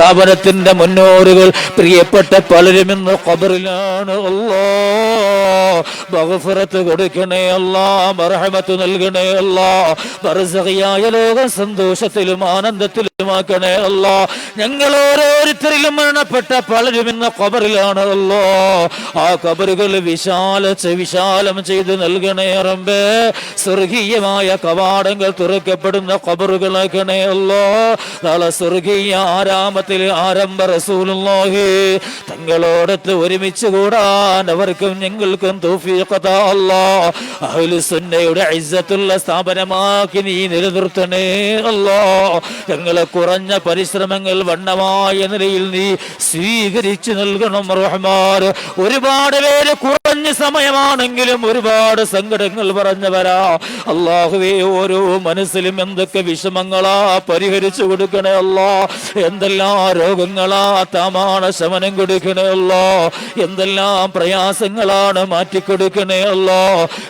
സ്ഥാപനത്തിന്റെ മുന്നോറുകൾ പ്രിയപ്പെട്ട പലരും ഇന്ന് ഖബറിലാണ്. അല്ലാ മഗ്ഫിറത്ത് കൊടുക്കണേ അല്ലാ മർഹമത്ത് നൽകണേ അല്ലാ ബർസഖിയായ ലോകം സന്തോഷത്തിലും ആനന്ദത്തിലുമാക്കണേ അല്ലാ. ഞങ്ങൾ ഓരോരുത്തരിലും മരണപ്പെട്ട പലരും ഇന്ന് ഖബറിലാണ്. അല്ലോ ആ ഖബറുകൾ വിശാല വിശാലം ചെയ്ത് നൽകണേ റബ്ബേ. സ്വർഗീയമായ കവാടങ്ങൾ തുറക്കപ്പെടുന്ന ഖബറുകളാക്കണേ അല്ലോ. നാളെ സ്വർഗീയ ആരാമത്തിൽ ആരംഭ റസൂലുള്ളാഹി. തങ്ങളോടത്ത് ഒരുമിച്ച് കൂടാൻ അവർക്കും ഞങ്ങൾക്കും സുന്നയുടെ ഇജ്ജത്തുള്ള സ്ഥാപനമാക്കി നീ നിലനിർത്തണേ അല്ലാ ഞങ്ങളെ കുറഞ്ഞ പരിശ്രമങ്ങൾ വണ്ണമായ നിലയിൽ നീ സ്വീകരിച്ചു നൽകണം റഹ്മാൻ. ഒരുപാട് പേര് കുറഞ്ഞ സമയമാണെങ്കിലും ഒരുപാട് സങ്കടങ്ങൾ പറഞ്ഞവരാ. അള്ളാഹുവേ ഓരോ മനസ്സിലും എന്തൊക്കെ വിഷമങ്ങളാ പരിഹരിച്ചു കൊടുക്കണേ അല്ലാ. എന്തെല്ലാം രോഗങ്ങളാ തമാണ ശമനം കൊടുക്കണേ അല്ലോ. എന്തെല്ലാം പ്രയാസങ്ങളാണ് മാറ്റിക്കൊടുക്കണേ അല്ലോ.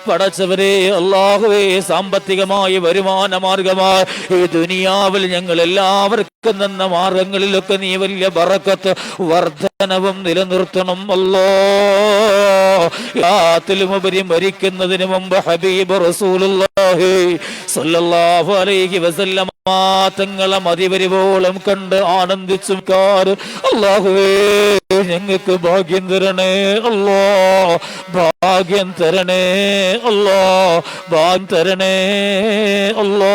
പടച്ചവരെ അള്ളാഹുവേ സാമ്പത്തികമായി വരുമാന മാർഗമായി ഈ ദുനിയാവിൽ ഞങ്ങൾ എല്ലാവർക്കും നിന്ന മാർഗങ്ങളിലൊക്കെ നീ വലിയ ബറക്കത്ത് വർധനവും നിലനിർത്തണം അല്ലോ. യാത്തിലുമുപരി മരിക്കുന്നതിന് മുമ്പ് ഹബീബ് റസൂലുള്ളാഹി അലൈഹി തങ്ങളെ മതിവരിവോളം കണ്ട് ആനന്ദിച്ചു അള്ളാഹുവേ ഞങ്ങൾക്ക് ഭാഗ്യം തരണേ അല്ലോ ഭാഗ്യം തരണേ അല്ലോ ഭാഗ്യം തരണേ അല്ലോ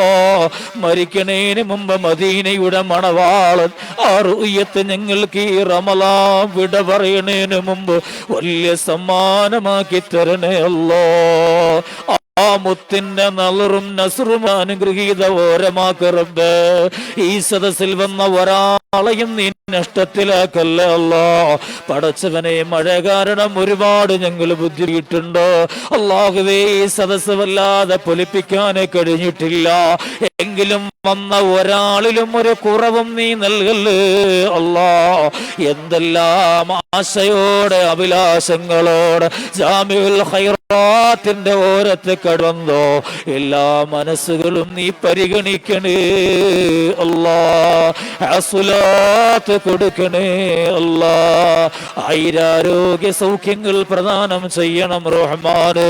മരിക്കണേന് മുമ്പ് മദീനയുടെ മണവാളൻ ആ റുയ്യത്ത് ഞങ്ങൾക്ക് ഈ റമലാ വിട പറയണേന് മുമ്പ് വലിയ സമ്മാനമാക്കി തരണേ അല്ലോ മുത്തിന്റെ നളറും നസറും അനുഗ്രഹീത ഓരമാക്കറബ് ഈ സദസ്സിൽ വന്ന ഒരാളെയും നീ നഷ്ടത്തിലാക്കല്ല പടച്ചവനെ മഴ കാരണം ഒരുപാട് ഞങ്ങൾ ബുദ്ധിമുട്ടുണ്ട് അള്ളാഹുവേ ഈ സദസ് വല്ലാതെ പൊലിപ്പിക്കാൻ കഴിഞ്ഞിട്ടില്ല. എങ്കിലും വന്ന ഒരാളിലും ഒരു കുറവും നീ നൽകല്ലേ അല്ലാ. എന്തെല്ലാം ആശയോടെ അഭിലാഷങ്ങളോട് ജാമ്യുൽ ഹൈറാത്തിന്റെ ഓരത്ത് കടന്നോ എല്ലാ മനസ്സുകളും നീ പരിഗണിക്കണേ. അല്ലാ കൊടുക്കണേ. അല്ലാ ആയിരാരോഗ്യ സൗഖ്യങ്ങൾ പ്രദാനം ചെയ്യണം റഹ്മാന്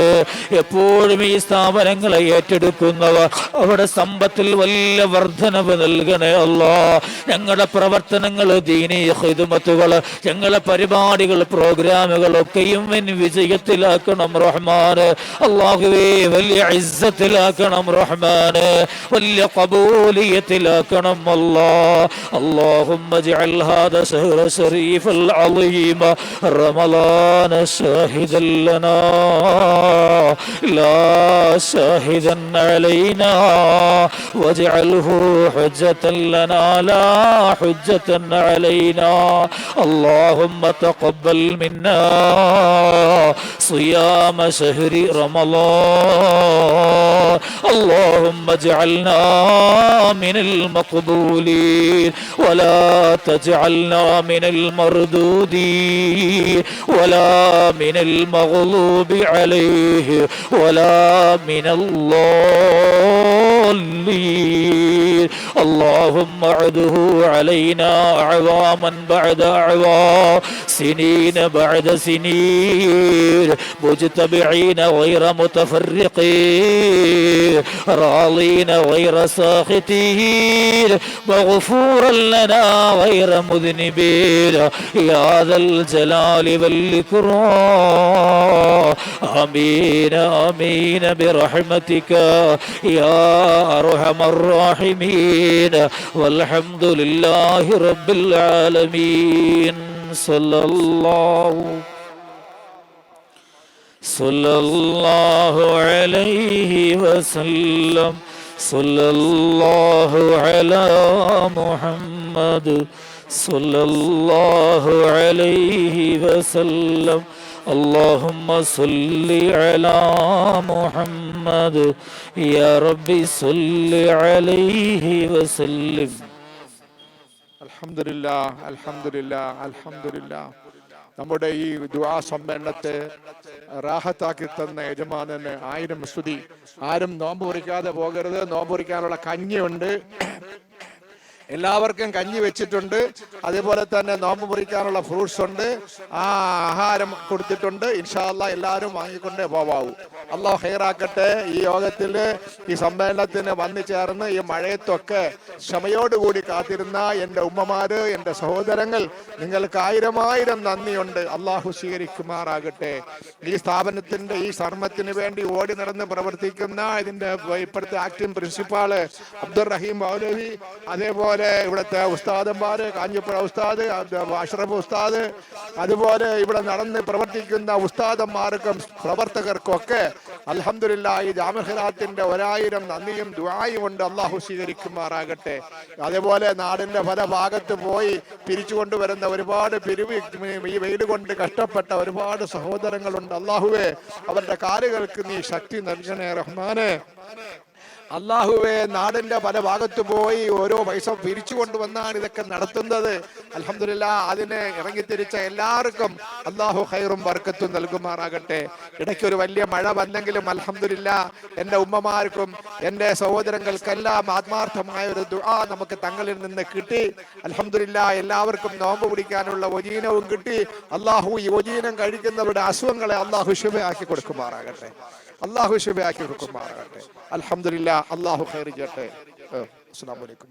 എപ്പോഴും ഈ സ്ഥാപനങ്ങളെ ഏറ്റെടുക്കുന്നവർ അവിടെ സമ്പത്തിൽ വലിയ വർധനവ് നൽകണേ. അല്ലാ ഞങ്ങളുടെ പ്രവർത്തനങ്ങൾ ദീനീയ ഹിതുമത്തുകൾ ഞങ്ങളുടെ പരിപാടികൾ പ്രോഗ്രാമുകൾ ഒക്കെയും വിജയത്തിലാക്കണം റഹ്മാന് അള്ളാഹുവേ വലിയ ഇസ്സത്തിലാക്കണം റഹ്മാന് വലിയ കബൂലിയത്തിലാക്കണം അല്ലാ اللهم اجعل هذا شهر شريف العظيم رمضان شاهدا لنا لا شاهدا علينا واجعله حجة لنا لا حجة علينا اللهم تقبل منا صيام شهر رمضان اللهم اجعلنا من المقبولين ولا تجعلنا من المردودين ولا من المغلوب عليه ولا من الضالين. اللهم اعده علينا اعواما بعد اعوام سنين بعد سنين مجتمعين غير متفرقين. راضين غير ساخطين مغفورا لنا غير مذنبين. يا ذا الجلال والإكرام. آمين آمين برحمتك. يا أرحم الراحمين. والحمد لله رب العالمين. صلى الله صلى الله عليه وسلم صلى الله على محمد صلى الله عليه وسلم اللهم صل على محمد يا ربي صل عليه وسلم അൽഹംദുലില്ല അൽഹംദുലില്ല അൽഹംദുലില്ല നമ്മുടെ ഈ ദുആ സമ്മേളനത്തെ റാഹത്താക്കി തന്ന യജമാനന് ആയിരം സ്തുതി. ആരും നോമ്പ് പൊറിക്കാതെ പോകരുത്. നോമ്പ് പൊറിക്കാനുള്ള കഞ്ഞിയുണ്ട്. എല്ലാവർക്കും കഞ്ഞി വെച്ചിട്ടുണ്ട്. അതുപോലെ തന്നെ നോമ്പ് മുറിക്കാനുള്ള ഫ്രൂട്ട്സ് ഉണ്ട്. ആ ആഹാരം കൊടുത്തിട്ടുണ്ട്. ഇൻഷാല്ല എല്ലാവരും വാങ്ങിക്കൊണ്ടേ പോവാവൂ. അള്ളാഹു ഹെയറാക്കട്ടെ ഈ യോഗത്തിൽ ഈ സമ്മേളനത്തിന് വന്നു ചേർന്ന് ഈ മഴയത്തൊക്കെ ക്ഷമയോടുകൂടി കാത്തിരുന്ന എന്റെ ഉമ്മമാര് എന്റെ സഹോദരങ്ങൾ നിങ്ങൾക്ക് ആയിരം ആയിരം നന്ദിയുണ്ട്. അള്ളാഹു സ്വീകരിക്കുമാറാകട്ടെ. ഈ സ്ഥാപനത്തിന്റെ ഈ സർമ്മത്തിന് വേണ്ടി ഓടി നടന്ന് പ്രവർത്തിക്കുന്ന ഇതിന്റെ ഇപ്പോഴത്തെ ആക്ടിംഗ് പ്രിൻസിപ്പാൾ അബ്ദുൾ റഹീം മൗലവി അതേപോലെ ഇവിടുത്തെ ഉസ്താദന്മാർ കാഞ്ഞിപ്പുഴ ഉസ്താദ് അഷ്റഫ് ഉസ്താദ് അതുപോലെ ഇവിടെ നടന്ന് പ്രവർത്തിക്കുന്ന ഉസ്താദന്മാർക്കും പ്രവർത്തകർക്കും ഒക്കെ അൽഹംദുലില്ലാ ഈ ജാമഹിറാത്തിന്റെ ഒരായിരം നന്ദിയും ദുആയും ഉണ്ട് അള്ളാഹു സ്വീകരിക്കുമാറാകട്ടെ. അതേപോലെ നാടിന്റെ പല ഭാഗത്ത് പോയി പിരിച്ചു കൊണ്ടുവരുന്ന ഒരുപാട് പിരിവ് ഈ വെയിൽ കൊണ്ട് കഷ്ടപ്പെട്ട ഒരുപാട് സഹോദരങ്ങളുണ്ട്. അള്ളാഹുവേ അവരുടെ കാലുകൾക്ക് നീ ശക്തി നൽകണേ റഹ്മാനെ. അള്ളാഹുവെ നാടിന്റെ പല ഭാഗത്ത് പോയി ഓരോ പൈസ പിരിച്ചു കൊണ്ടുവന്നാണ് ഇതൊക്കെ നടത്തുന്നത്. അലഹമില്ല അതിന് ഇറങ്ങിത്തിരിച്ച എല്ലാവർക്കും അള്ളാഹു ഹൈറും വർക്കത്തും നൽകുമാറാകട്ടെ. ഇടയ്ക്ക് ഒരു വലിയ മഴ വന്നെങ്കിലും അലഹമില്ല എന്റെ ഉമ്മമാർക്കും എന്റെ സഹോദരങ്ങൾക്കെല്ലാം ആത്മാർത്ഥമായ ഒരു ദുആ നമുക്ക് തങ്ങളിൽ നിന്ന് കിട്ടി. അലഹമില്ല എല്ലാവർക്കും നോമ്പ് പിടിക്കാനുള്ള ഒജീനവും കിട്ടി. അള്ളാഹു ഈ ഒജീനം കഴിക്കുന്നവരുടെ അസുഖങ്ങളെ അള്ളാഹു ശുഭയാക്കി കൊടുക്കുമാറാകട്ടെ. അള്ളാഹു ശുഭയാക്കി കൊടുക്കുമാറാകട്ടെ. അലഹമില്ല അള്ളാഹു ഖൈർ ചെയ്യട്ടെ. അസ്സാം വലൈക്കും